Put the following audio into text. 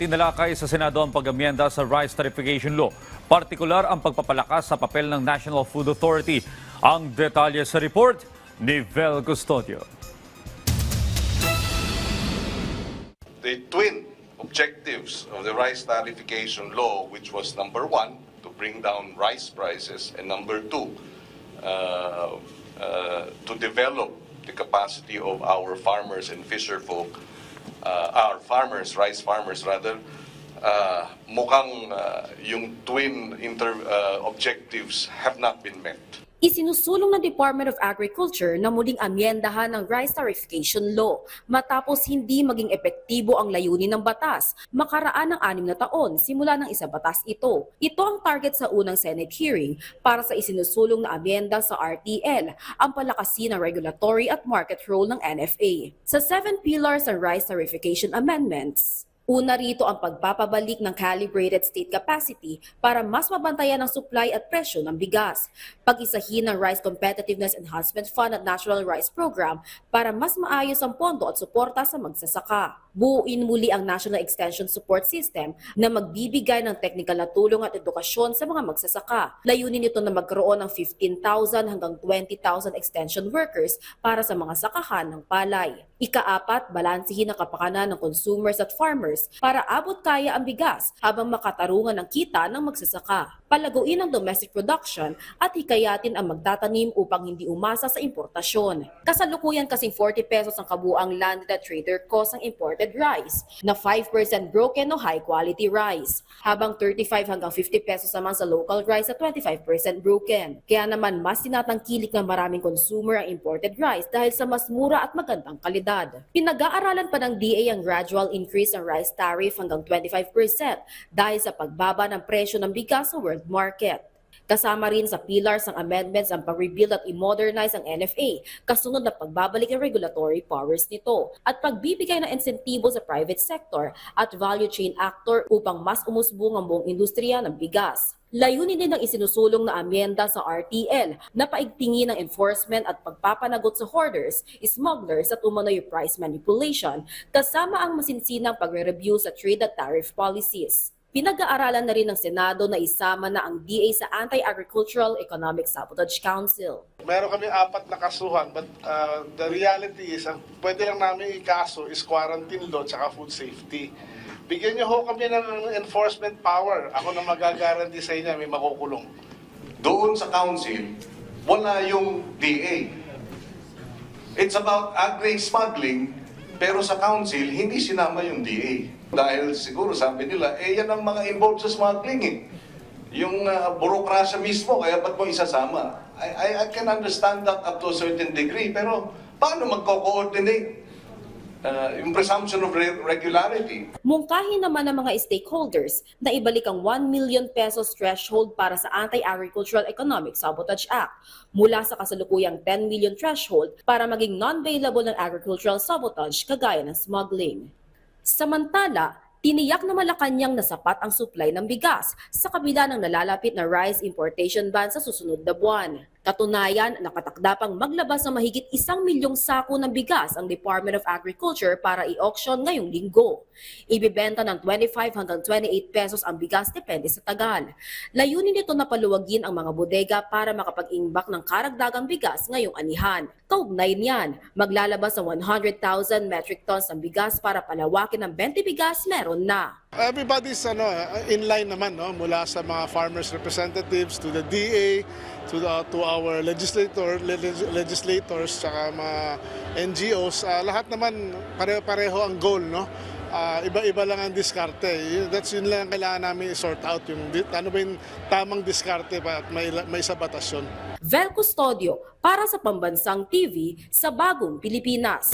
tinalakay sa Senado ang pag-amyenda sa Rice Tarification Law, partikular ang pagpapalakas sa papel ng National Food Authority. Ang detalye sa report ni Vel Custodio. the twin objectives of the rice tarification law, which was number one, to bring down rice prices, and number two, uh, uh, to develop the capacity of our farmers and fisher folk, uh, our farmers, rice farmers rather, uh, mukhang uh, yung twin inter, uh, objectives have not been met. Isinusulong ng Department of Agriculture na muling amyendahan ng Rice Tarification Law matapos hindi maging epektibo ang layunin ng batas makaraan ng anim na taon simula ng isa batas ito. Ito ang target sa unang Senate hearing para sa isinusulong na amyenda sa RTL, ang palakasin ng regulatory at market role ng NFA. Sa seven pillars ng Rice Tarification Amendments, Una rito ang pagpapabalik ng calibrated state capacity para mas mabantayan ang supply at presyo ng bigas. Pag-isahin ng Rice Competitiveness Enhancement Fund at National Rice Program para mas maayos ang pondo at suporta sa magsasaka. Buuin muli ang National Extension Support System na magbibigay ng technical na tulong at edukasyon sa mga magsasaka. Layunin nito na magkaroon ng 15,000 hanggang 20,000 extension workers para sa mga sakahan ng palay. Ikaapat, balansihin ang kapakanan ng consumers at farmers para abot kaya ang bigas habang makatarungan ng kita ng magsasaka. Palaguin ang domestic production at hikayatin ang magtatanim upang hindi umasa sa importasyon. Kasalukuyan kasing 40 pesos ang kabuang landed at trader cost ng imported rice na 5% broken o high quality rice, habang 35 hanggang 50 pesos naman sa local rice at 25% broken. Kaya naman mas tinatangkilik ng maraming consumer ang imported rice dahil sa mas mura at magandang kalidad. Pinag-aaralan pa ng DA ang gradual increase ng rice tariff hanggang 25% dahil sa pagbaba ng presyo ng bigas sa world market. Kasama rin sa pillars ng amendments ang pag-rebuild at i-modernize ang NFA, kasunod na pagbabalik ng regulatory powers nito, at pagbibigay ng insentibo sa private sector at value chain actor upang mas umusbong ang buong industriya ng bigas. Layunin din ng isinusulong na amyenda sa RTL na paigtingin ang enforcement at pagpapanagot sa hoarders, smugglers at umano'y price manipulation kasama ang masinsinang pagre-review sa trade at tariff policies. Pinag-aaralan na rin ng Senado na isama na ang DA sa Anti-Agricultural Economic Sabotage Council. Meron kami apat na kasuhan, but uh, the reality is, ang pwede lang namin ikaso is quarantine law tsaka food safety. Bigyan niyo ho kami ng enforcement power. Ako na magagaranti sa inyo, may makukulong. Doon sa council, wala yung DA. It's about agri-smuggling, pero sa council, hindi sinama yung DA. Dahil siguro sabi nila, eh yan ang mga involved sa smuggling eh. Yung uh, burokrasya mismo, kaya ba't mo isasama? I, I, I can understand that up to a certain degree, pero paano magko-coordinate? Uh, yung presumption of re- regularity. Mungkahin naman ng mga stakeholders na ibalik ang 1 million pesos threshold para sa Anti-Agricultural Economic Sabotage Act mula sa kasalukuyang 10 million threshold para maging non-bailable ng agricultural sabotage kagaya ng smuggling. Samantala, tiniyak na Malacanang na sapat ang supply ng bigas sa kabila ng nalalapit na rice importation ban sa susunod na buwan. Katunayan, nakatakda pang maglabas ng mahigit isang milyong sako ng bigas ang Department of Agriculture para i-auction ngayong linggo. Ibibenta ng 25 hanggang 28 pesos ang bigas depende sa tagal. Layunin nito na paluwagin ang mga bodega para makapag-imbak ng karagdagang bigas ngayong anihan. Kaugnay niyan, maglalabas ng 100,000 metric tons ng bigas para palawakin ng 20 bigas meron na. Everybody's ano, in line naman, no? mula sa mga farmers representatives to the DA, to, the, to our legislator, leg- legislators, saka mga NGOs. Ah, lahat naman pare-pareho ang goal. No? Ah, iba-iba lang ang diskarte. That's yun lang ang kailangan namin i-sort out. Yung, ano ba yung tamang diskarte pa at may, may sa batas yun. Vel Custodio para sa Pambansang TV sa Bagong Pilipinas.